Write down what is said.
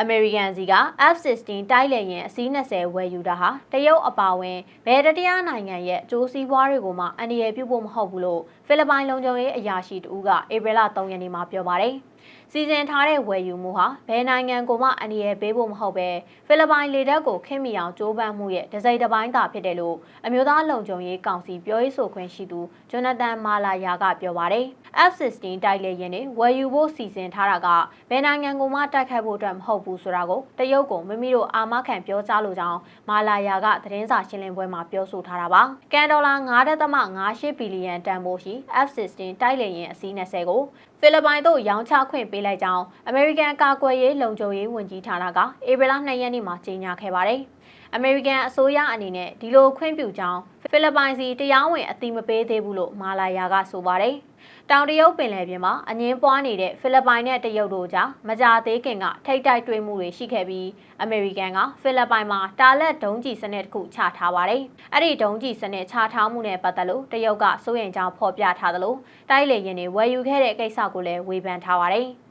အမေရိကန်စီက F-16 တိုက်လေယာဉ်အစီး20ဝယ်ယူတာဟာတရုတ်အပါအဝင်ဘယ်တတရားနိုင်ငံရဲ့အကျိုးစီးပွားတွေကိုမှအန္တရာယ်ပြုဖို့မဟုတ်ဘူးလို့ဖိလစ်ပိုင်လုံခြုံရေးအရာရှိတဦးကဧပြီလ3ရက်နေ့မှာပြောပါတယ်။စီစဉ်ထားတဲ့ဝယ်ယူမှုဟာဘယ်နိုင်ငံကိုမှအန္တရာယ်ပေးဖို့မဟုတ်ပဲဖိလစ်ပိုင်လေတပ်ကိုခင်မီအောင်ကြိုးပမ်းမှုရဲ့ဒစိမ့်တစ်ပိုင်းသာဖြစ်တယ်လို့အမျိုးသားလုံခြုံရေးကောင်စီပြောရေးဆိုခွင့်ရှိသူဂျွန်နသန်မာလာယာကပြောပါတယ်။ F-16 တိုက်လေယာဉ်တွေဝယ်ယူဖို့စီစဉ်ထားတာကဘယ်နိုင်ငံကိုမှတိုက်ခိုက်ဖို့အတွက်မဟုတ်ဘူးဆိုတာကိုတရုတ်ကိုမိမိတို့အာမခံပြောကြားလိုကြောင်းမာလာယာကသတင်းစာရှင်းလင်းပွဲမှာပြောဆိုထားတာပါ။ကန်ဒေါ်လာ9.58ဘီလီယံတန်ဖိုးရှိ F-16 တိုက်လေယာဉ်အစီး20ကိုဖိလစ်ပိုင်တို့ရောင်းချခွင့်ပေးလိုက်ကြောင်းအမေရိကန်ကာကွယ်ရေးလုံခြုံရေးဝန်ကြီးဌာနကဧပြီလ2ရက်နေ့မှာကြေညာခဲ့ပါတယ်။ အမေရိကန်အစိုးရအနေနဲ့ဒီလိုခွင့်ပြုကြောင်းဖိလစ်ပိုင်စီတရားဝင်အသိမပေးသေးဘူးလို့မာလာယာကဆိုပါတယ်။တောင်တရုတ်ပင်လယ်ပြင်မှာအငင်းပွားနေတဲ့ဖိလစ်ပိုင်နဲ့တရုတ်တို့ကြားမကြာသေးခင်ကထိတ်တိုက်တွေ့မှုတွေရှိခဲ့ပြီးအမေရိကန်ကဖိလစ်ပိုင်မှာတာလက်ဒုံးကျည်စနစ်တစ်ခုချထားပါတယ်။အဲ့ဒီဒုံးကျည်စနစ်ချထားမှုနဲ့ပတ်သက်လို့တရုတ်ကစိုးရိမ်ကြောင်းဖော်ပြထားသလိုတိုက်လေယာဉ်တွေဝယ်ယူခဲ့တဲ့ကိစ္စကိုလည်းဝေဖန်ထားပါတယ်။